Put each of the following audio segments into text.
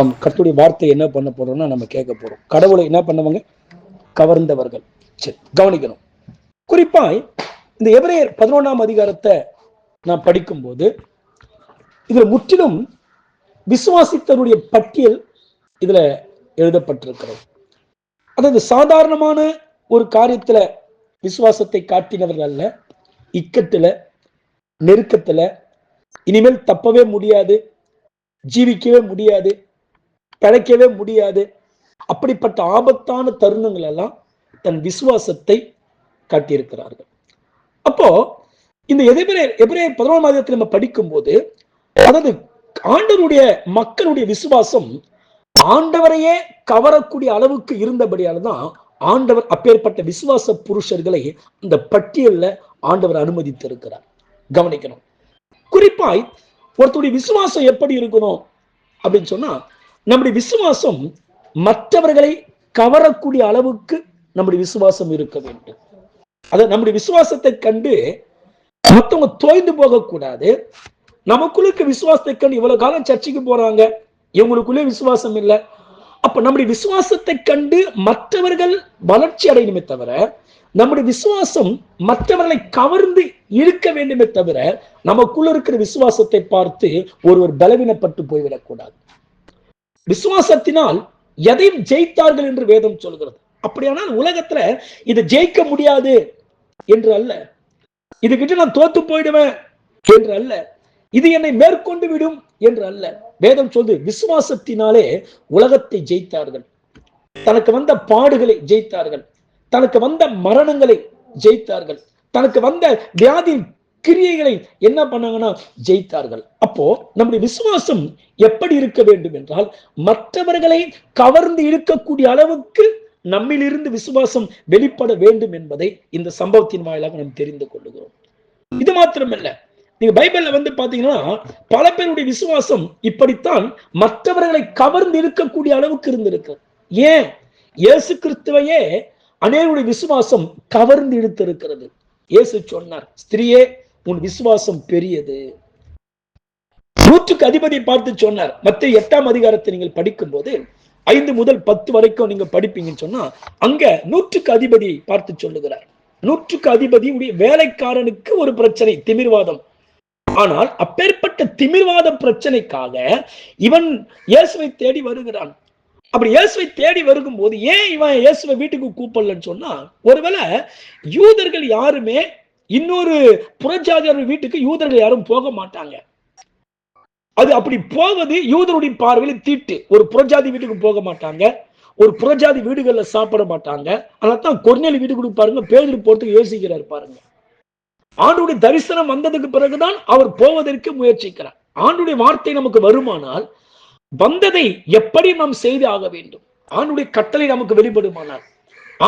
நாம் கர்த்தருடைய வார்த்தை என்ன பண்ண போறோம்னா நம்ம கேட்க போறோம். கடவுளை என்ன பண்ணுவாங்க? கவர்ந்தவர்கள். சரி கவனிக்கணும். குறிப்பாய் இந்த எபிரேயர் பதினொன்றாம் அதிகாரத்தை நான் படிக்கும்போது இதுல முற்றிலும் விசுவாசித்தருடைய பட்டியல் இதுல எழுதப்பட்டிருக்கிறது. அதாவது சாதாரணமான ஒரு காரியத்துல விசுவாசத்தை காட்டினவர்கள் அல்ல. இக்கத்துல நெருக்கத்துல இனிமேல் தப்பவே முடியாது ஜீவிக்கவே முடியாது பிழைக்கவே முடியாது. அப்படிப்பட்ட ஆபத்தான தருணங்கள் எல்லாம் தன் விசுவாசத்தை காட்டியிருக்கிறார்கள். அப்போ இந்த எதிரே எபிரே பதினோரு மாதத்தில் நம்ம படிக்கும்போது அதாவது ஆண்டவருடைய மக்களுடைய விசுவாசம் ஆண்டவரையே கவரக்கூடிய அளவுக்கு இருந்தபடியால தான் ஆண்டவர் அப்பேற்பட்ட விசுவாச புருஷர்களை அந்த பட்டியல்ல ஆண்டவர் அனுமதித்திருக்கிறார். கவனிக்கணும். குறிப்பாய் ஒருத்தருடைய விசுவாசம் எப்படி இருக்கணும் அப்படின்னு சொன்னா நம்முடைய விசுவாசம் மற்றவர்களை கவரக்கூடிய அளவுக்கு நம்முடைய விசுவாசம் இருக்க வேண்டும். அது நம்முடைய விசுவாசத்தை கண்டு மற்றவங்க தோய்ந்து போகக்கூடாது. நமக்குள்ளுக்கு விசுவாசத்தை கண்டு இவ்வளவு காலம் சர்ச்சைக்கு போறாங்க. இவங்களுக்குள்ளே விசுவாசம் இல்லை. அப்ப நம்முடைய விசுவாசத்தை கண்டு மற்றவர்கள் வளர்ச்சி அடையணுமே தவிர நம்முடைய விசுவாசம் மற்றவர்களை கவர்ந்து இழுக்க வேண்டுமே தவிர நமக்குள்ள இருக்கிற விசுவாசத்தை பார்த்து ஒருவர் பலவீனப்பட்டு போய்விடக்கூடாது. விசுவாசத்தினால் எதையும் ஜெயித்தார்கள் என்று வேதம் சொல்கிறது. அப்படியானால் உலகத்துல இதை ஜெயிக்க முடியாது என்று அல்ல. இதுகிட்ட நான் தோத்து போயிடுவேன் என்று அல்ல. இது என்னை மேற்கொண்டு விடும் என்று அல்ல. வேதம் சொல்து விசுவாசத்தினாலே உலகத்தை ஜெயித்தார்கள். தனக்கு வந்த பாடுகளை ஜெயித்தார்கள். தனக்கு வந்த மரணங்களை ஜெயித்தார்கள். தனக்கு வந்த வியாதி கிரியைகளை என்ன பண்ணாங்கன்னா ஜெயித்தார்கள். அப்போ நம்முடைய விசுவாசம் எப்படி இருக்க வேண்டும் என்றால் மற்றவர்களை கவர்ந்து இழுக்கக்கூடிய அளவுக்கு நம்மிலிருந்து விசுவாசம் வெளிப்பட வேண்டும் என்பதை இந்த சம்பவத்தின் வாயிலாக நாம் தெரிந்து கொள்ளுகிறோம். இது மாத்திரமல்ல. நீங்க பைபிள்ல வந்து பாத்தீங்கன்னா பல பேருடைய விசுவாசம் இப்படித்தான் மற்றவர்களை கவர்ந்து இழுக்கக்கூடிய அளவுக்கு இருந்திருக்கு. ஏன்? இயேசு கிறிஸ்துவையே அநேருடைய விசுவாசம் கவர்ந்து இழுத்திருக்கிறது. இயேசு சொன்னார் ஸ்திரியே உன் விசுவாசம் பெரியது. நூற்றுக்கு அதிபதி பார்த்து சொன்னார். மற்ற எட்டாம் அதிகாரத்தை நீங்கள் படிக்கும் போது ஐந்து முதல் பத்து வரைக்கும் நீங்க படிப்பீங்கன்னு சொன்னா அங்க நூற்றுக்கு அதிபதி பார்த்து சொல்லுகிறார். நூற்றுக்கு அதிபதியுடைய வேலைக்காரனுக்கு ஒரு பிரச்சனை திமிர்வாதம். ஆனால் அப்பேற்பட்ட திமிர்வாத பிரச்சனைக்காக இவன் இயேசுவை தேடி வருகிறான். அப்படி இயேசுவை தேடி வருகும் போது ஏன் இவன் இயேசுவை வீட்டுக்கு கூப்பிடலன்னு சொன்னா ஒருவேளை யூதர்கள் யாருமே இன்னொரு புறஜாதியார் வீட்டுக்கு யூதர்கள் யாரும் போக மாட்டாங்க. அது அப்படி போவது யூதருடைய பார்வையில் தீட்டு. ஒரு புறஜாதி வீட்டுக்கு போக மாட்டாங்க. ஒரு புறஜாதி வீடுகள்ல சாப்பிட மாட்டாங்க. அதனால்தான் கொர்நேலி வீட்டுக்கு பாருங்க பேதர் போறதுக்கு யோசிக்கிறார் பாருங்க. ஆண்டுடைய தரிசனம் வந்ததுக்கு பிறகுதான் அவர் போவதற்கு முயற்சிக்கிறார். ஆண்டுடைய வார்த்தை நமக்கு வருமானால் வந்ததை எப்படி நாம் செய்து ஆக வேண்டும்? ஆண்டுடைய கட்டளை நமக்கு வெளிப்படுமானால்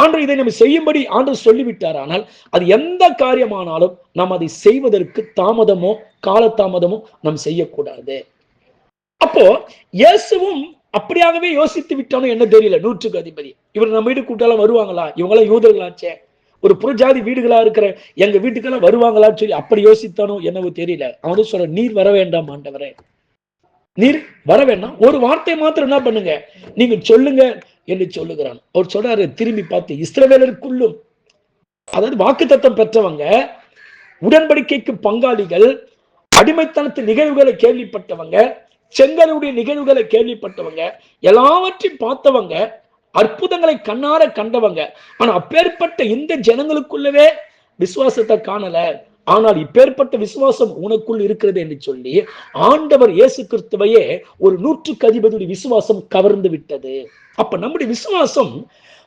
ஆண்டு இதை நம்ம செய்யும்படி ஆண்டு சொல்லிவிட்டார். ஆனால் அது எந்த காரியமானாலும் நாம் அதை செய்வதற்கு தாமதமோ காலதாமதமோ நாம் செய்யக்கூடாது. அப்போ இயேசுவும் அப்படியாகவே யோசித்து விட்டானோ என்ன தெரியல? நூற்றுக்கு அதிபதி. இவர் நம்ம வீடு கூட்டாலும் வருவாங்களா? இவங்களாம் யூதர்களாச்சே. ஒரு புறஜாதி வீடுகளா இருக்கிற எங்க வீட்டுக்கெல்லாம் வருவாங்களான்னு சொல்லி அப்படி யோசித்தானோ என்னவோ தெரியல. அவனும் சொல்ற நீர் வர வேண்டாம் ஆண்டவரே. நீர் வர வேண்டாம். ஒரு வார்த்தை மாத்திரம் என்ன பண்ணுங்க? நீங்க சொல்லுங்க என்று சொல்லுகிறான். அவர் சொல்றாரு திரும்பி பார்த்து இஸ்ரவேலருக்குள்ளும் அதாவது வாக்கு தத்தம் பெற்றவங்க உடன்படிக்கைக்கு பங்காளிகள் அடிமைத்தனத்து நிகழ்வுகளை கேள்விப்பட்டவங்க செங்கலுடைய நிகழ்வுகளை கேள்விப்பட்டவங்க எல்லாவற்றையும் பார்த்தவங்க அற்புதங்களை கண்ணார கண்டவங்க. ஆனா அப்பேற்பட்ட இந்த ஜனங்களுக்குள்ளவே விசுவாசத்தை காணல. ஆனால் இப்பேற்பட்ட விசுவாசம் உனக்குள் இருக்கிறது என்று சொல்லி ஆண்டவர் இயேசு கிறிஸ்துவையே ஒரு நூற்றுக்கு அதிபதியுடைய விசுவாசம் கவர்ந்து விட்டது. அப்ப நம்முடைய விசுவாசம்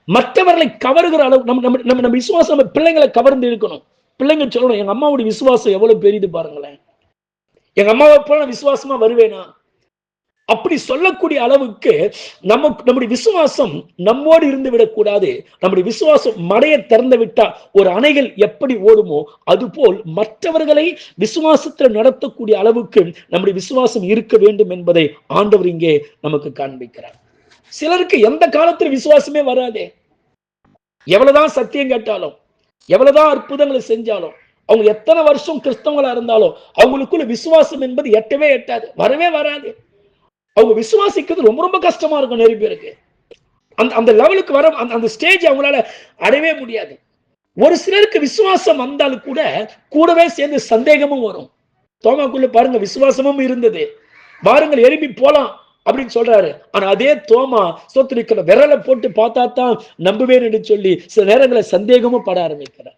மற்றவர்களை கவருகிற அளவு நம்ம நம்ம நம்ம நம்ம விசுவாசம் நம்ம பிள்ளைங்களை கவர்ந்து இருக்கணும். பிள்ளைங்க சொல்லணும் எங்க அம்மாவுடைய விசுவாசம் எவ்வளவு பெரியது பாருங்களேன். எங்க அம்மாவை போல நான் விசுவாசமா வருவேனா? அப்படி சொல்லக்கூடிய அளவுக்கு நம்ம நம்முடைய விசுவாசம் நம்மோடு இருந்து விடக்கூடாது. நம்முடைய விசுவாசம் மடையை திறந்து விட்டால் ஒரு அணைகள் எப்படி ஓடுமோ அதுபோல் மற்றவர்களை விசுவாசத்தில் நடத்தக்கூடிய அளவுக்கு நம்முடைய விசுவாசம் இருக்க வேண்டும் என்பதை ஆண்டவர் இங்கே நமக்கு காண்பிக்கிறார். சிலருக்கு எந்த காலத்துல விசுவாசமே வராதே. எவ்வளவுதான் சத்தியம் கேட்டாலும் எவ்வளவுதான் அற்புதங்களை செஞ்சாலும் அவங்க எத்தனை வருஷம் கிறிஸ்தவங்களா இருந்தாலும் அவங்களுக்குள்ள விசுவாசம் என்பது எட்டவே எட்டாது வரவே வராது. அவங்க விசுவாசிக்கிறது ரொம்ப ரொம்ப கஷ்டமா இருக்கும் நிறைய பேருக்கு. அந்த அந்த லெவலுக்கு வர அந்த அந்த ஸ்டேஜ் அவங்களால அடையவே முடியாது. ஒரு சிலருக்கு விசுவாசம் வந்தாலும் கூட கூடவே சேர்ந்து சந்தேகமும் வரும். தோமாக்குள்ள பாருங்க விசுவாசமும் இருந்தது. பாருங்கள் எலும்பி போலாம் அப்படின்னு சொல்றாரு. ஆனா அதே தோமா சோத்திரிக்கிற விரலை போட்டு பார்த்தா தான் நம்புவேன் என்று சொல்லி சில நேரங்களை சந்தேகமும் பட ஆரம்பிக்கிறார்.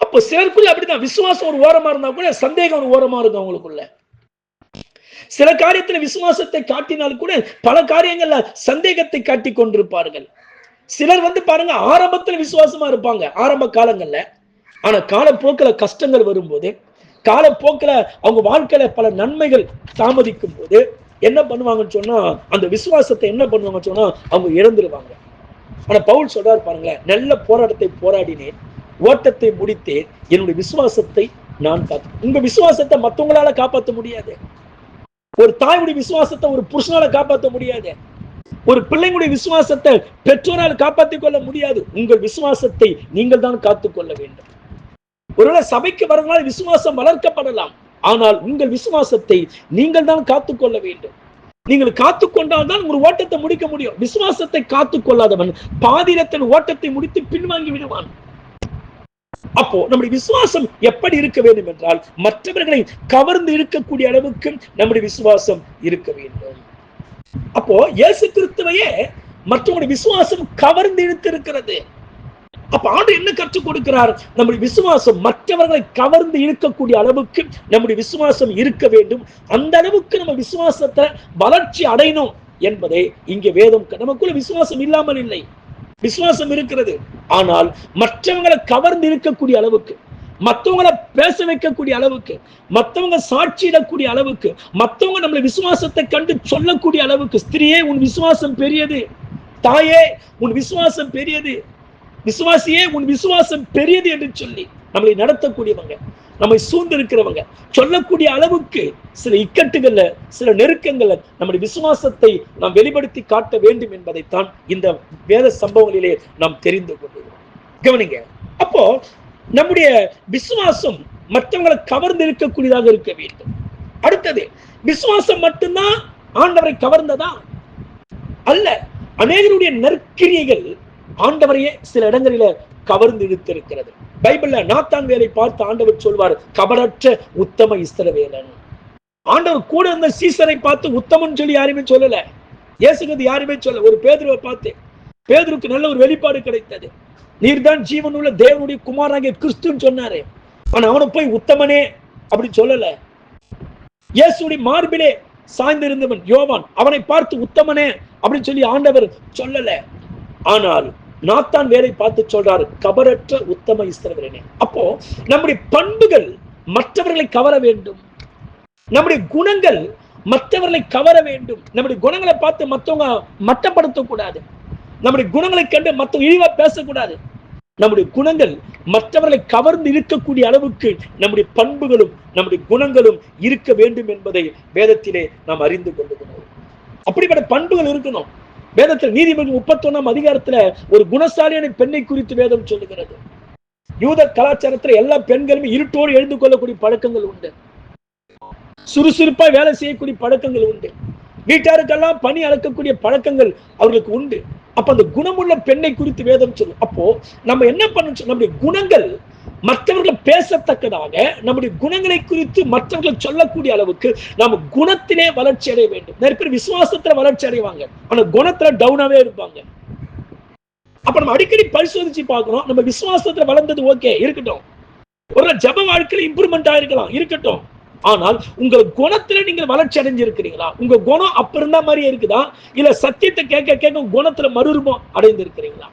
அப்போ சிலருக்குள்ள அப்படிதான் விசுவாசம் ஒரு ஓரமா இருந்தா கூட சந்தேகம் ஒரு ஓரமா இருக்கும் அவங்களுக்குள்ள. சில காரியத்துல விசுவாசத்தை காட்டினால் கூட பல காரியங்கள்ல சந்தேகத்தை காட்டி கொண்டிருப்பார்கள். சிலர் வந்து பாருங்க ஆரம்பத்துல விசுவாசமா இருப்பாங்க ஆரம்ப காலங்கள்ல. ஆனா காலப்போக்கில் கஷ்டங்கள் வரும்போது காலப்போக்கில் அவங்க வாழ்க்கையில பல நன்மைகள் தாமதிக்கும் போது என்ன பண்ணுவாங்கன்னு சொன்னா அந்த விசுவாசத்தை என்ன பண்ணுவாங்கன்னு சொன்னா அவங்க இழந்துருவாங்க ஆனா பவுல் சொல்றாரு பாருங்களேன் நல்ல போராட்டத்தை போராடினேன் ஓட்டத்தை முடித்தேன் என்னுடைய விசுவாசத்தை நான் காத்து உங்க விசுவாசத்தை மத்தவங்களால காப்பாற்ற முடியாது. ஒரு தாயுடைய விசுவாசத்தை ஒரு புருஷனால காப்பாற்ற முடியாது. ஒரு பிள்ளைங்களுடைய விசுவாசத்தை பெற்றோரால் காப்பாற்றிக் கொள்ள முடியாது. உங்கள் விசுவாசத்தை நீங்கள் தான் காத்துக்கொள்ள வேண்டும். ஒருவேளை சபைக்கு வரதுனால விசுவாசம் வளர்க்கப்படலாம். ஆனால் உங்கள் விசுவாசத்தை நீங்கள் தான் காத்துக்கொள்ள வேண்டும். நீங்கள் காத்துக்கொண்டால் தான் ஒரு ஓட்டத்தை முடிக்க முடியும். விசுவாசத்தை காத்துக்கொள்ளாதவன் பாதிரத்தின் ஓட்டத்தை முடித்து பின்வாங்கி விடுவான். அப்போ நம்முடைய விசுவாசம் எப்படி இருக்க வேண்டும் என்றால் மற்றவர்களை கவர்ந்து இருக்கக்கூடிய அளவுக்கு நம்முடைய விசுவாசம் இருக்க வேண்டும். அப்போ இயேசு கிறிஸ்துவையே மற்றவங்களுடைய விசுவாசம் கவர்ந்து இழுத்து இருக்கிறது. அப்ப ஆண்டு என்ன கற்றுக் கொடுக்கிறார்? நம்முடைய விசுவாசம் மற்றவர்களை கவர்ந்து இழுக்கக்கூடிய அளவுக்கு நம்முடைய விசுவாசம் இருக்க வேண்டும். அந்த அளவுக்கு நம்ம விசுவாசத்தை வளர்ச்சி அடையணும் என்பதை இங்கே வேதம் நமக்குள்ள விசுவாசம் இல்லாமல் இல்லை. விசுவாசம் இருக்கிறது. ஆனால் மற்றவங்களை கவர்ந்து இருக்கக்கூடிய அளவுக்கு மத்தவங்களை பேச வைக்கக்கூடிய அளவுக்கு மத்தவங்க சாட்சியிடக்கூடிய அளவுக்கு மத்தவங்க நம்மளை விசுவாசத்தை கண்டு சொல்லக்கூடிய அளவுக்கு ஸ்திரியே உன் விசுவாசம் பெரியது. தாயே உன் விசுவாசம் பெரியது. விசுவாசியே உன் விசுவாசம் பெரியது என்று சொல்லி நம்மளை நடத்தக்கூடியவங்க நம்மை சூழ்ந்து இருக்கிறவங்க சொல்லக்கூடிய அளவுக்கு சில இக்கட்டுகள்ல சில நெருக்கங்கள்ல நம்முடைய விசுவாசத்தை நாம் வெளிப்படுத்தி காட்ட வேண்டும் என்பதைத்தான் இந்த வேத சம்பவங்களிலே நாம் தெரிந்து கொள்கிறோம். கவனிங்க அப்போ நம்முடைய விசுவாசம் மற்றவங்களை கவர்ந்து இருக்கக்கூடியதாக இருக்க வேண்டும். அடுத்தது விசுவாசம் மட்டும்தான் ஆண்டவரை கவர்ந்ததா? அல்ல அநேகருடைய நற்கிரியைகள் ஆண்டவரையே சில இடங்களில கவர்ந்து இழுத்திருக்கிறது. பைபிள்ல நாத்தான் வேலை பார்த்து ஆண்டவர் சொல்வார் கபரற்ற உத்தம இஸ்தரவேலன் ஆண்டவர் கூட இருந்த சீசனை பார்த்து உத்தமன் சொல்லி யாருமே சொல்லல. இயேசுகிறது யாருமே சொல்ல ஒரு பேதுருவை பார்த்து பேதுருக்கு நல்ல ஒரு வெளிப்பாடு கிடைத்தது. நீர்தான் ஜீவன் உள்ள தேவனுடைய குமாராகிய கிறிஸ்துன்னு சொன்னாரு. ஆனா அவனை போய் உத்தமனே அப்படி சொல்லல. இயேசுடைய மார்பிலே சாய்ந்திருந்தவன் யோவான் அவனை பார்த்து உத்தமனே அப்படின்னு சொல்லி ஆண்டவர் சொல்லல. ஆனால் நாத்தான் வேலை பார்த்து சொல்றாரு கபரற்ற உத்தம இஸ்தரவரனே அப்போ நம்முடைய பண்புகள் மற்றவர்களை கவர வேண்டும். நம்முடைய குணங்கள் மற்றவர்களை கவர வேண்டும். நம்முடைய குணங்களை பார்த்து மற்றவங்க மட்டப்படுத்தக்கூடாது நம்முடைய குணங்களை கண்டு மற்றவங்க இழிவா பேசக்கூடாது. நம்முடைய குணங்கள் மற்றவர்களை கவர்ந்து இருக்கக்கூடிய அளவுக்கு நம்முடைய பண்புகளும் நம்முடைய குணங்களும் இருக்க வேண்டும் என்பதை வேதத்திலே நாம் அறிந்து கொள்ளுகிறோம். அப்படிப்பட்ட பண்புகள் இருக்கணும். வேதத்தில் நீதிபதி முப்பத்தொன்னாம் அதிகாரத்துல ஒரு குணசாலியான பெண்ணை குறித்து வேதம் சொல்லுகிறது. யூத கலாச்சாரத்துல எல்லா பெண்களுமே இருட்டோடு எழுந்து கொள்ளக்கூடிய பழக்கங்கள் உண்டு. சுறுசுறுப்பா வேலை செய்யக்கூடிய பழக்கங்கள் உண்டு. வீட்டாருக்கெல்லாம் பணி அளக்கக்கூடிய பழக்கங்கள் அவர்களுக்கு உண்டு. அப்ப அந்த குணமுள்ள பெண்ணை குறித்து வேதம் சொல்லும். அப்போ நம்ம என்ன பண்ண நம்முடைய குணங்கள் மற்றவர்கள் பேசத்தக்கதாக நம்முடைய குணங்களை குறித்து மற்றவர்கள் சொல்லக்கூடிய அளவுக்கு நம்ம குணத்திலே வளர்ச்சி அடைய வேண்டும். நிறைய பேர் விசுவாசத்துல வளர்ச்சி அடைவாங்க. ஆனா குணத்துல டவுனாவே இருப்பாங்க. அப்ப நம்ம அடிக்கடி பரிசோதிச்சு பார்க்கணும் நம்ம விசுவாசத்துல வளர்ந்தது ஓகே இருக்கட்டும். ஒரு ஜப வாழ்க்கையில இம்ப்ரூவ்மெண்ட் ஆயிருக்கலாம் இருக்கட்டும். ஆனால் உங்கள் குணத்துல நீங்கள் வளர்ச்சி அடைஞ்சிருக்கிறீங்களா? உங்க குணம் அப்ப இருந்த மாதிரியே இருக்குதா? இல்ல சத்தியத்தை கேட்க கேட்க குணத்துல மறுரூபம் அடைந்திருக்கிறீங்களா?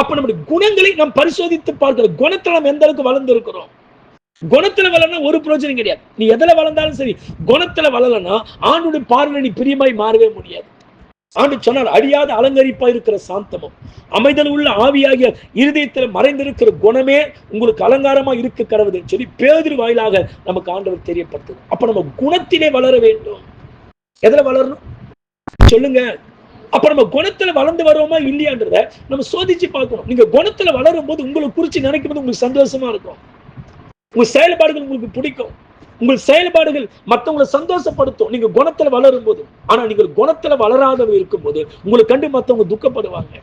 அப்ப நம்முடைய குணங்களை நாம் பரிசோதித்து பார்க்கிறோம். குணத்துல நம்ம எந்த அளவுக்கு வளர்ந்து இருக்கிறோம் குணத்துல வளரனா ஒரு பிரயோஜனம் கிடையாது. நீ எதுல வளர்ந்தாலும் சரி குணத்துல வளரனா ஆணுடைய பார்வை நீ பிரியமாய் மாறவே முடியாது. ஆண்டு சொன்னால் அழியாத அலங்கரிப்பா இருக்கிற சாந்தமும் அமைதல் உள்ள ஆவியாகிய இருதயத்தில் மறைந்திருக்கிற குணமே உங்களுக்கு அலங்காரமா இருக்க கடவுதுன்னு சொல்லி பேதிரு வாயிலாக நமக்கு ஆண்டவர் தெரியப்படுத்துது. அப்ப நம்ம குணத்திலே வளர வேண்டும். எதுல வளரணும்? சொல்லுங்க. அப்ப நம்ம குணத்துல வளர்ந்து வரோமா இல்லையான்றத நம்ம சோதிச்சு பார்க்கணும். நீங்க குணத்துல வளரும் போது உங்களை குறிச்சு நினைக்கும் போது உங்களுக்கு சந்தோஷமா இருக்கும். உங்க செயல்பாடுகள் உங்களுக்கு பிடிக்கும். உங்கள் செயல்பாடுகள் மற்றவங்களை சந்தோஷப்படுத்தும். நீங்க குணத்துல வளரும் போது ஆனா நீங்கள் குணத்துல வளராதவ இருக்கும் போது உங்களை கண்டு மத்தவங்க துக்கப்படுவாங்க.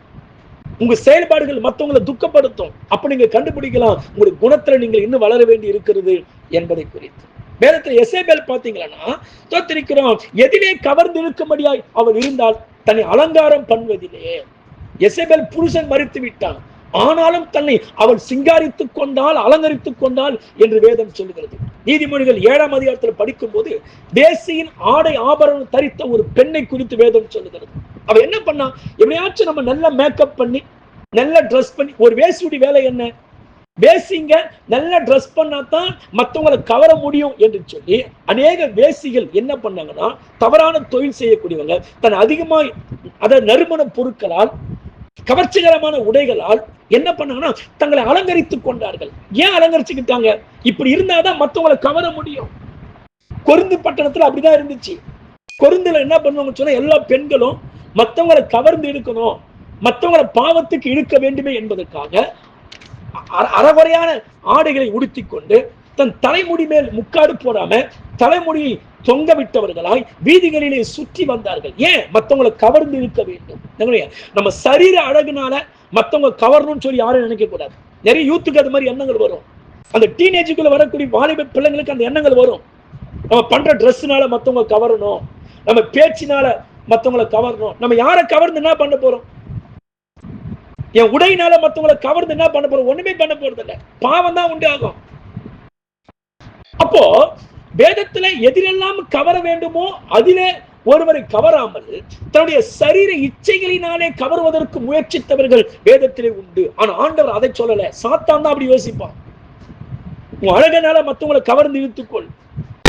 உங்க செயல்பாடுகள் மத்தவங்களை துக்கப்படுத்தும். அப்ப நீங்க கண்டுபிடிக்கலாம் உங்களுடைய குணத்துல நீங்கள் இன்னும் வளர வேண்டி இருக்கிறது என்பதை குறித்து. வேதத்துல எசேபேல் பாத்தீங்கன்னா தோத்திருக்கிறோம் எதிலே கவர்ந்து இருக்கும்படியாய் அவள் இருந்தால் தன்னை அலங்காரம் பண்ணுவதிலே எசேபேல் புருஷன் மறித்து விட்டான். ஆனாலும் தன்னை அவள் சிங்காரித்துக் கொண்டால் அலங்கரித்துக் கொண்டால் என்று வேதம் சொல்லுகிறது. நீதிமொழிகள் ஏழாம் அதிகாரத்தில் படிக்கும் போது தேசியின் ஆடை ஆபரணம் தரித்த ஒரு பெண்ணை குறித்து வேதம் சொல்லுகிறது. அவ என்ன பண்ணா? எப்படியாச்சும் நம்ம நல்ல மேக்கப் பண்ணி நல்ல ட்ரெஸ் பண்ணி ஒரு வேசியுடைய வேலை என்ன? வேசிங்க நல்ல ட்ரெஸ் பண்ணா தான் மற்றவங்களை கவர முடியும் என்று சொல்லி அநேக வேசிகள் என்ன பண்ணாங்கன்னா தவறான தொழில் செய்யக்கூடியவங்க தன் அதிகமாய் அதை நறுமண பொருட்களால் கவர்ச்சிகரமான உடைகளால் என்ன பண்ணாங்கன்னா தங்களை அலங்கரித்துக் கொண்டார்கள். ஏன் அலங்கரிச்சுக்கிட்டாங்க? இப்படி இருந்தாதான் மத்தவங்களை கவர முடியும். கொருந்து பட்டணத்துல அப்படிதான் இருந்துச்சு. கொருந்துல என்ன பண்ணுவாங்க சொன்னா எல்லா பெண்களும் மத்தவங்களை கவர்ந்து இழுக்கணும் மத்தவங்களை பாவத்துக்கு இழுக்க வேண்டுமே என்பதற்காக அ- அறகுறையான ஆடைகளை உடுத்திக் கொண்டு தன் தலைமுடி மேல் முக்காடு போடாம தலைமுடியை தொங்க விட்டவர்களாய் வீதிகளிலே சுற்றி வந்தார்கள். ஏன்? மத்தவங்களை கவர்ந்து இருக்க வேண்டும். நம்ம சரீர அழகுனால மத்தவங்க கவரணும்னு சொல்லி யாரும் நினைக்க கூடாது. நிறைய யூத்துக்கு அது மாதிரி எண்ணங்கள் வரும். அந்த டீனேஜுக்குள்ள வரக்கூடிய வாலிப பிள்ளைங்களுக்கு அந்த எண்ணங்கள் வரும். நம்ம பண்ற ட்ரெஸ்னால மத்தவங்க கவரணும். நம்ம பேச்சினால மத்தவங்களை கவரணும். நம்ம யாரை கவர்ந்து என்ன பண்ண போறோம்? என் உடையினால மத்தவங்களை கவர்ந்து என்ன பண்ண போறோம்? ஒண்ணுமே பண்ண போறது இல்லை பாவம் தான் உண்டு ஆகும் அப்போ வேதத்துல எதிரெல்லாம் கவர வேண்டுமோ அதிலே ஒருவரை கவராமல் தன்னுடைய சரீர இச்சைகளினாலே கவருவதற்கு முயற்சித்தவர்கள் வேதத்திலே உண்டு. ஆனா ஆண்டவர் அதை சொல்லல. சாத்தான் தான் அப்படி யோசிப்பான். உன் அழகனால மத்தவங்களை கவர்ந்து இழுத்துக்கொள்.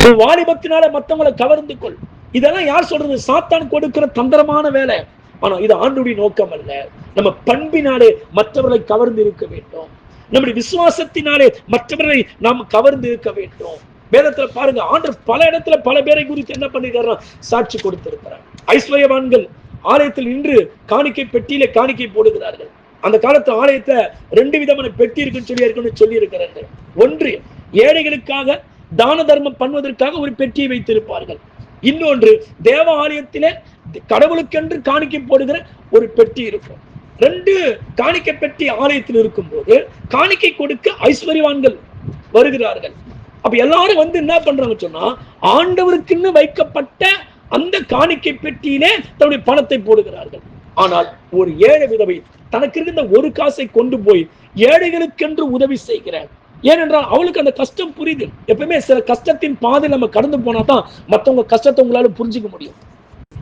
உன் வாலிபத்தினால மத்தவங்களை கவர்ந்து கொள். இதெல்லாம் யார் சொல்றது? சாத்தான் கொடுக்கிற தந்திரமான வேலை. ஆனா இது ஆண்டுடைய நோக்கம் அல்ல. நம்ம பண்பினாலே மற்றவர்களை கவர்ந்து இருக்க வேண்டும். நம்முடைய விசுவாசத்தினாலே மற்றவர்களை நாம் கவர்ந்து இருக்க வேண்டும். வேதத்துல பாருங்க ஆண்டு பல இடத்துல பல பேரை குறித்து என்ன பண்ணிருக்காரு சாட்சி கொடுத்திருக்கிறார். ஐஸ்வர்யவான்கள் ஆலயத்தில் நின்று காணிக்கை பெட்டியில காணிக்கை போடுகிறார்கள். அந்த காலத்து ஆலயத்தை ரெண்டு விதமான பெட்டி இருக்குன்னு சொல்லி இருக்குன்னு சொல்லி இருக்கிறார்கள் ஒன்று ஏழைகளுக்காக தான தர்மம் பண்ணுவதற்காக ஒரு பெட்டியை வைத்திருப்பார்கள். இன்னொன்று தேவ ஆலயத்திலே கடவுளுக்கென்று காணிக்கை போடுகிற ஒரு பெட்டி இருக்கும். ரெண்டு காணிக்கை பெட்டி ஆலயத்தில் இருக்கும் போது காணிக்கை கொடுக்க ஐஸ்வர்யவான்கள் வருகிறார்கள். அப்ப எல்லாரும் வந்து என்ன பண்றாங்க சொன்னா ஆண்டவருக்குன்னு வைக்கப்பட்ட அந்த காணிக்கை பெட்டியிலே தன்னுடைய பணத்தை போடுகிறார்கள். ஆனால் ஒரு ஏழை விதவை தனக்கு இருந்த ஒரு காசை கொண்டு போய் ஏழைகளுக்கென்று உதவி செய்கிறார். ஏனென்றால் அவளுக்கு அந்த கஷ்டம் புரியுது. எப்பவுமே சில கஷ்டத்தின் பாதை நம்ம கடந்து போனா தான் மத்தவங்க கஷ்டத்தை உங்களால புரிஞ்சுக்க முடியும்.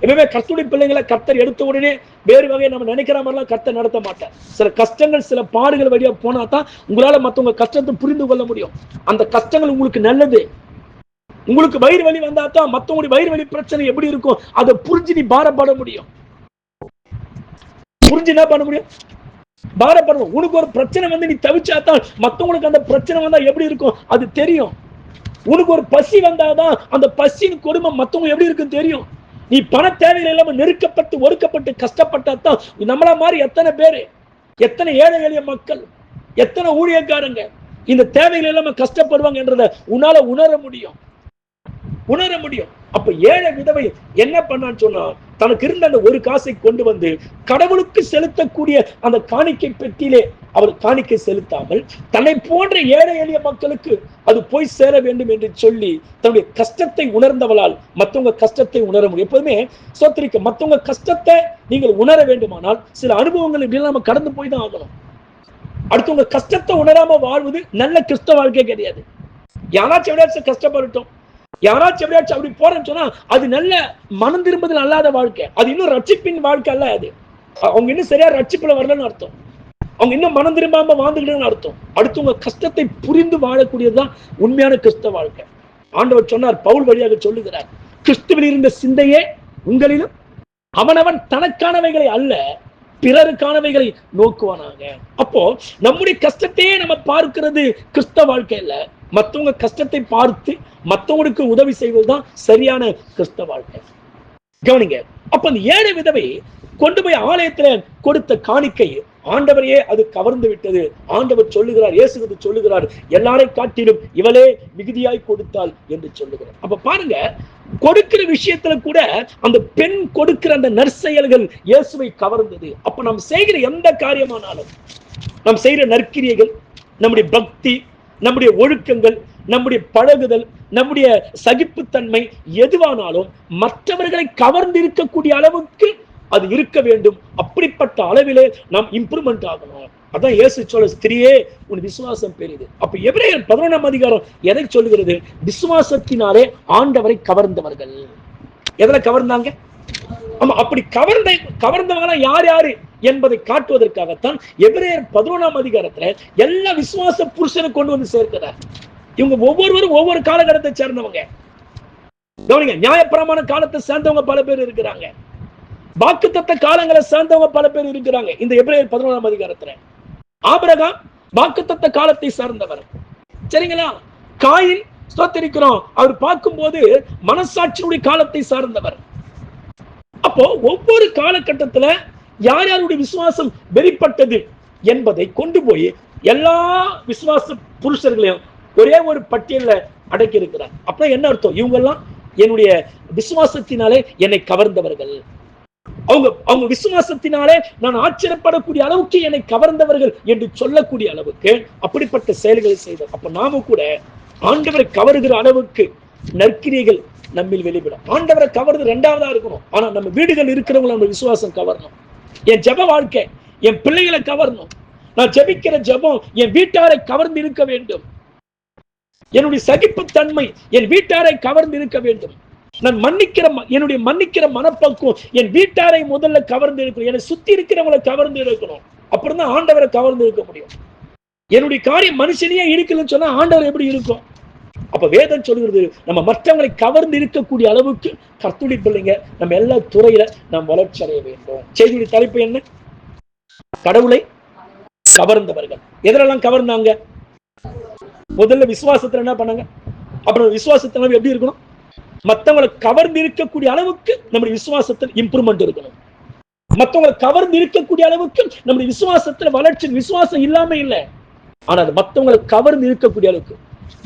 எப்பவுமே கர்த்தருடைய பிள்ளைங்களை கர்த்தர் எடுத்த உடனே வேறு வகையை நம்ம நினைக்கிற மாதிரிலாம் கர்த்தர் நடத்த மாட்டார். சில கஷ்டங்கள் சில பாடுகள் வழியா போனா தான் உங்களால மத்தவங்க கஷ்டத்தை புரிந்து கொள்ள முடியும். அந்த கஷ்டங்கள் உங்களுக்கு நல்லது. உங்களுக்கு வயிறு வலி வந்தா தான் மற்றவங்களுடைய வயிறு வலி பிரச்சனை எப்படி இருக்கும்? அதை புரிஞ்சு நீ பாரப்பட முடியும். புரிஞ்சு என்ன பண்ண முடியும்? பாரப்படணும் உனக்கு ஒரு பிரச்சனை வந்து நீ தவிச்சா தான் மத்தவங்களுக்கு அந்த பிரச்சனை வந்தா எப்படி இருக்கும்? அது தெரியும். உனக்கு ஒரு பசி வந்தாதான் அந்த பசியின் கொடுமை மத்தவங்க எப்படி இருக்குன்னு தெரியும். நீ பண தேவைகள் இல்லாமல் நெருக்கப்பட்டு ஒடுக்கப்பட்டு கஷ்டப்பட்டாதான் நம்மள மாதிரி எத்தனை பேரு எத்தனை ஏழை எளிய மக்கள் எத்தனை ஊழியக்காரங்க இந்த தேவைகள் இல்லாம கஷ்டப்படுவாங்க என்றதை உன்னால உணர முடியும். உணர முடியும். அப்ப ஏழை விதவை என்ன பண்ணான்னு சொன்னா தனக்கு இருந்த அந்த ஒரு காசை கொண்டு வந்து கடவுளுக்கு செலுத்தக்கூடிய அந்த காணிக்கை பெட்டியிலே அவர் காணிக்கை செலுத்தாமல் தன்னை போன்ற ஏழை எளிய மக்களுக்கு அது போய் சேர வேண்டும் என்று சொல்லி தன்னுடைய கஷ்டத்தை உணர்ந்தவளால் மத்தவங்க கஷ்டத்தை உணர முடியும். எப்போதுமே சோத்திரிக்க மத்தவங்க கஷ்டத்தை நீங்கள் உணர வேண்டுமானால் சில அனுபவங்கள் இப்படி நம்ம கடந்து போய் தான் ஆகணும். அடுத்தவங்க கஷ்டத்தை உணராம வாழ்வது நல்ல கிறிஸ்தவ வாழ்க்கை கிடையாது. யாராச்சும் எப்படியாச்சும் கஷ்டப்படட்டும் யாராச்சும் எப்படியாச்சும் அப்படி போறேன்னு சொன்னா அது நல்ல மனம் திரும்புதல் அல்லாத வாழ்க்கை. அது இன்னும் ரட்சிப்பின் வாழ்க்கை அல்ல அது. அவங்க இன்னும் சரியா ரட்சிப்புல வரலன்னு அர்த்தம். அவங்க இன்னும் மனம் திரும்பாம வாழ்ந்துக்கிட்டு அர்த்தம். அடுத்தவங்க கஷ்டத்தை புரிந்து வாழக்கூடியதுதான் உண்மையான கிறிஸ்தவ வாழ்க்கை. ஆண்டவர் சொன்னார் பவுல் வழியாக சொல்லுகிறார் கிறிஸ்துவில் இருந்த சிந்தையே உங்களிலும் அவனவன் தனக்கானவைகளை அல்ல பிறருக்கானவைகளை நோக்குவானாங்க அப்போ நம்முடைய கஷ்டத்தையே நம்ம பார்க்கிறது கிறிஸ்தவ வாழ்க்கை இல்ல மத்தவங்க கஷ்டத்தை பார்த்து மற்றவங்களுக்கு உதவி செய்வதுதான் சரியான கிறிஸ்தவ வாழ்க்கை. கவனிங்க அப்ப அந்த ஏழை விதவை கொண்டு போய் ஆலயத்துல கொடுத்த காணிக்கை ஆண்டவரையே அது கவர்ந்து விட்டது. ஆண்டவர் சொல்லுகிறார் இயேசுகிறது சொல்லுகிறார் எல்லாரை காட்டிலும் இவளே மிகுதியாய் கொடுத்தாள் என்று சொல்லுகிறார். அப்ப பாருங்க கொடுக்கிற விஷயத்துல கூட அந்த பெண் கொடுக்கிற அந்த நற்செயல்கள் இயேசுவை கவர்ந்தது. அப்ப நாம் செய்கிற எந்த காரியமானாலும் நாம் செய்கிற நற்கிரியைகள் நம்முடைய பக்தி நம்முடைய ஒழுக்கங்கள் நம்முடைய பழகுதல் நம்முடைய சகிப்புத்தன்மை எதுவானாலும் மற்றவர்களை கவர்ந்து இருக்கக்கூடிய அளவுக்கு அது இருக்க வேண்டும். அப்படிப்பட்ட அளவிலே நாம் இம்ப்ரூவ்மெண்ட் ஆகணும். அதான் இயேசு சொல்ல ஸ்திரியே உன் விசுவாசம் பெரியது அப்ப எவரே பதினொன்றாம் அதிகாரம் எதை சொல்லுகிறது விசுவாசத்தினாலே ஆண்டவரை கவர்ந்தவர்கள். எதில் கவர்ந்தாங்க? ஆமா அப்படி கவர்ந்த கவர்ந்தவங்க யார் யாரு? என்பதை காட்டுவதற்காகத்தான் எபிரேயர் பதினொன்றாம் அதிகாரத்துல எல்லா விசுவாச புருஷனை கொண்டு வந்து சேர்க்கிறார். இவங்க ஒவ்வொருவரும் ஒவ்வொரு காலகட்டத்தை சேர்ந்தவங்க. கவனிங்க நியாயப்பிரமான காலத்தை சேர்ந்தவங்க பல பேர் இருக்கிறாங்க. வாக்குத்தத்த காலங்களை சேர்ந்தவங்க பல பேர் இருக்கிறாங்க இந்த எபிரேயர் பதினொன்றாம் அதிகாரத்துல. ஆபிரகாம் வாக்குத்தத்த காலத்தை சார்ந்தவர். சரிங்களா? காயின் ஸ்தோத்திரிக்கிறோம். அவர் பார்க்கும்போது மனசாட்சியுடைய காலத்தை சார்ந்தவர். அப்போ ஒவ்வொரு காலகட்டத்துல யார் யாருடைய விசுவாசம் வெளிப்பட்டது என்பதை கொண்டு போய் எல்லா விசுவாச புருஷர்களையும் ஒரே ஒரு பட்டியல்ல அடக்கி இருக்கிறார் அப்புறம் என்ன அர்த்தம்? இவங்க எல்லாம் என்னுடைய விசுவாசத்தினாலே என்னை கவர்ந்தவர்கள். அவங்க அவங்க விசுவாசத்தினாலே நான் ஆச்சரியப்படக்கூடிய அளவுக்கு என்னை கவர்ந்தவர்கள் என்று சொல்லக்கூடிய அளவுக்கு அப்படிப்பட்ட செயல்களை செய்தார் அப்ப நாம கூட ஆண்டவரை கவருகிற அளவுக்கு நற்கிரியைகள் நம்மில் வெளிவிடும் ஆண்டவரை கவர்றது ரெண்டாவதா இருக்கணும். ஆனா நம்ம வீடுகள் இருக்கிறவங்களை நம்ம விசுவாசம் கவரணும். என் ஜெப வாழ்க்கை என் பிள்ளைகளை கவரணும். நான் ஜெபிக்கிற ஜெபம் என் வீட்டாரை கவர்ந்து இருக்க வேண்டும். என்னுடைய சகிப்புத்தன்மை என் வீட்டாரை கவர்ந்து இருக்க வேண்டும். நான் மன்னிக்கிற ம- என்னுடைய மன்னிக்கிற மனப்பக்குவம் என் வீட்டாரை முதல்ல கவர்ந்து இருக்கணும். என்னை சுத்தி இருக்கிறவங்களை கவர்ந்து இருக்கணும். அப்புறம் தான் ஆண்டவரை கவர்ந்து இருக்க முடியும். என்னுடைய காரியம் மனுஷனையே இருக்குன்னு சொன்னா ஆண்டவர் எப்படி இருக்கும்? அப்ப வேதம் சொல்கிறது நம்ம மற்றவங்களை கவர்ந்து இருக்கக்கூடிய அளவுக்கு கர்த்துடி பிள்ளைங்க நம்ம எல்லா துறையில நாம் வளர்ச்சி அடைய வேண்டும். செய்தியுடைய தலைப்பு என்ன? கடவுளை கவர்ந்தவர்கள். எதிரெல்லாம் கவர்ந்தாங்க? முதல்ல விசுவாசத்துல என்ன பண்ணாங்க? அப்புறம் விசுவாசத்துல எப்படி இருக்கணும்? மத்தவங்களை கவர்ந்து இருக்கக்கூடிய அளவுக்கு நம்முடைய விசுவாசத்தில் இம்ப்ரூவ்மெண்ட் இருக்கணும். மத்தவங்களை கவர்ந்து இருக்கக்கூடிய அளவுக்கு நம்முடைய விசுவாசத்துல வளர்ச்சி விசுவாசம் இல்லாம இல்லை. ஆனா அது மத்தவங்களை கவர்ந்து இருக்கக்கூடிய அளவுக்கு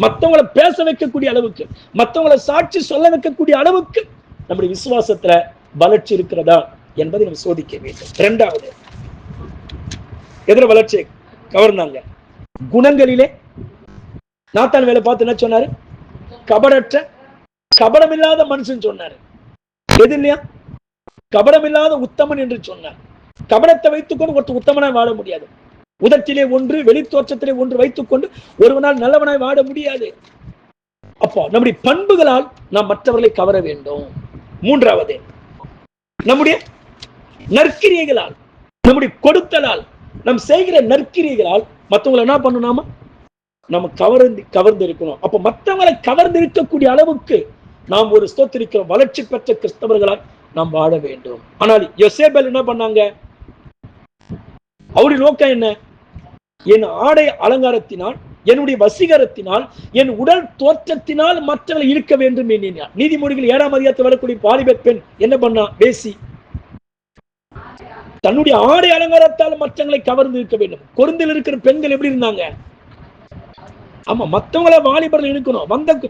மத்தவங்களை பேச வைக்கக்கூடிய அளவுக்கு மத்தவங்களை சாட்சி சொல்ல வைக்கக்கூடிய அளவுக்கு நம்முடைய விசுவாசத்துல வளர்ச்சி இருக்கிறதா என்பதை நம்ம சோதிக்க வேண்டும். இரண்டாவது எதிர வளர்ச்சியை கவர்னாங்க குணங்களிலே நாத்தான் வேலை பார்த்து என்ன சொன்னாரு? கபடற்ற கபடமில்லாத மனுஷன் சொன்னாரு. எது இல்லையா? கபடமில்லாத உத்தமன் என்று சொன்னார். கபடத்தை வைத்துக்கொண்டு ஒருத்தர் உத்தமனா வாழ முடியாது. உதட்டிலே ஒன்று வெளித்தோற்றத்திலே ஒன்று வைத்துக் கொண்டு ஒருவனால் நல்லவனாய் வாட முடியாது. அப்போ நம்முடைய பண்புகளால் நாம் மற்றவர்களை கவர வேண்டும். மூன்றாவது நம்முடைய நற்கிரியைகளால் நம்முடைய கொடுத்தலால் நாம் செய்கிற நற்கிரியைகளால் மற்றவங்களை என்ன பண்ணணுமா நம்ம கவர்ந்து கவர்ந்து இருக்கணும் அப்ப மற்றவங்களை கவர்ந்து இருக்கக்கூடிய அளவுக்கு நாம் ஒரு ஸ்தோத்திரிக்கிற வளர்ச்சி பெற்ற கிறிஸ்தவர்களால் நாம் வாழ வேண்டும். ஆனால் யோசேபல் என்ன பண்ணாங்க? அவருடைய நோக்கம் என்ன? என் ஆடை அலங்காரத்தினால் என்னுடைய வசீகரத்தினால் என் உடல் தோற்றத்தினால் மற்றவர்கள் இருக்க வேண்டும் எண்ணினார். நீதிமொழிகள் ஏழாம் அதிகாரத்தில் வரக்கூடிய பாலிபத் பெண் என்ன பண்ணா? பேசி. தன்னுடைய ஆடை அலங்காரத்தால் மற்றவங்களை கவர்ந்து இருக்க வேண்டும். கொருந்தில் இருக்கிற பெண்கள் எப்படி இருந்தாங்க? ஆமா மத்தவங்களை வாலிபர்கள் இருக்கணும். வந்த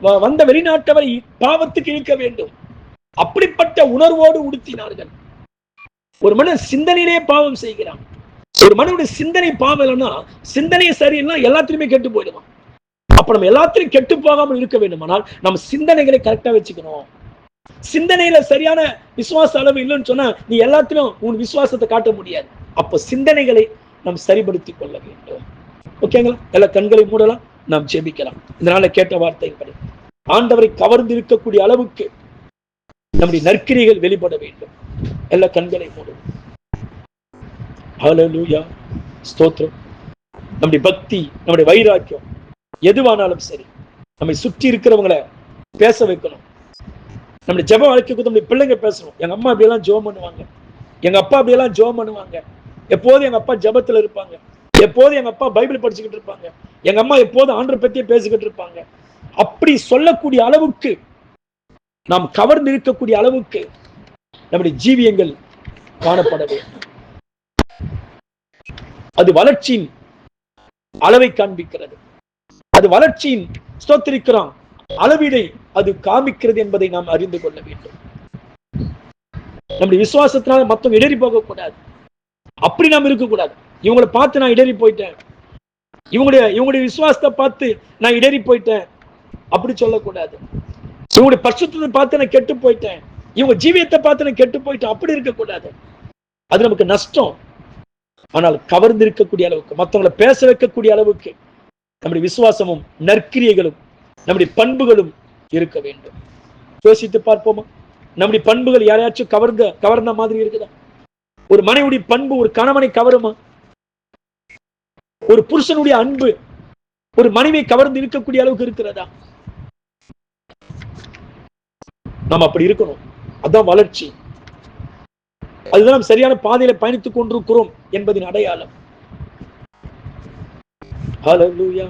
வந்த வெளிநாட்டவரை பாவத்துக்கு இழுக்க வேண்டும். அப்படிப்பட்ட உணர்வோடு உடுத்தினார்கள். ஒரு மனிதன் சிந்தனையிலே பாவம் செய்கிறான். ஒரு மனிதனுடைய சிந்தனை பாவம் சிந்தனை சிந்தனையை சரியில்லைன்னா கெட்டு போயிடுவான் அப்ப நம்ம எல்லாத்திலும் கெட்டு போகாமல் இருக்க வேண்டுமானால் நம்ம சிந்தனைகளை கரெக்டா வச்சுக்கணும். சிந்தனையில சரியான விசுவாச அளவு இல்லைன்னு சொன்னா நீ எல்லாத்திலும் உன் விசுவாசத்தை காட்ட முடியாது. அப்ப சிந்தனைகளை நாம் சரிபடுத்திக் கொள்ள வேண்டும். ஓகேங்களா எல்லா கண்களை மூடலாம் நாம் ஜெபிக்கலாம். இதனால கேட்ட வார்த்தைப்படி ஆண்டவரை கவர்ந்து இருக்கக்கூடிய அளவுக்கு நம்முடைய நற்கிரிகள் வெளிப்பட வேண்டும். எல்லா கண்களை மூடும் ஹலலூயா ஸ்தோத்திரம். நம்முடைய பக்தி நம்முடைய வைராக்கியம் எதுவானாலும் சரி நம்மை சுற்றி இருக்கிறவங்கள பேச வைக்கணும். நம்முடைய ஜெப வாழ்க்கைக்கு நம்முடைய பிள்ளைங்க பேசணும். எங்க அம்மா அப்படியெல்லாம் ஜோம் பண்ணுவாங்க. எங்க அப்பா அப்படியெல்லாம் ஜெபம் பண்ணுவாங்க. எப்போதும் எங்க அப்பா ஜெபத்துல இருப்பாங்க. எப்போதும் எங்க அப்பா பைபிள் படிச்சுக்கிட்டு இருப்பாங்க. எங்க அம்மா எப்போதும் ஆண்டரை பத்தியே பேசிக்கிட்டு இருப்பாங்க. அப்படி சொல்லக்கூடிய அளவுக்கு நாம் கவர்ந்து இருக்கக்கூடிய அளவுக்கு நம்முடைய ஜீவியங்கள் காணப்பட வேண்டும். அது வளர்ச்சியின் அளவை காண்பிக்கிறது. அது வளர்ச்சியின் ஸ்தோத்திரிக்கிறான். அளவீடை அது காமிக்கிறது என்பதை நாம் அறிந்து கொள்ள வேண்டும். நம்முடைய விசுவாசத்தினால மத்தவங்க இடறி போக கூடாது அப்படி நாம் இருக்கக்கூடாது. இவங்களை பார்த்து நான் இடறி போயிட்டேன். இவங்களுடைய இவங்களுடைய விசுவாசத்தை பார்த்து நான் இடறி போயிட்டேன். அப்படி சொல்லக்கூடாது. இவங்களுடைய பரிசுத்தத்தை பார்த்து நான் கெட்டு போயிட்டேன். இவங்க ஜீவியத்தை பார்த்து நான் கெட்டு போயிட்டேன். அப்படி இருக்கக்கூடாது. அது நமக்கு நஷ்டம். ஆனால் கவர்ந்து இருக்கக்கூடிய அளவுக்கு மற்றவங்களை பேச வைக்கக்கூடிய அளவுக்கு நம்முடைய விசுவாசமும் நற்கிரியைகளும் நம்முடைய பண்புகளும் இருக்க வேண்டும். யோசித்து பார்ப்போமா? நம்முடைய பண்புகள் யாரையாச்சும் கவர்ந்த கவர்ந்த மாதிரி இருக்குதா? ஒரு மனைவிடைய பண்பு ஒரு கணவனை கவருமா? ஒரு புருஷனுடைய அன்பு ஒரு மனைவியை கவர்ந்து இருக்கக்கூடிய அளவுக்கு இருக்கிறதா? நாம் அப்படி இருக்கணும். அதான் வளர்ச்சி. அதுதான் நாம் சரியான பாதையில பயணித்துக் கொண்டிருக்கிறோம் என்பதின் அடையாளம். ஹalleluya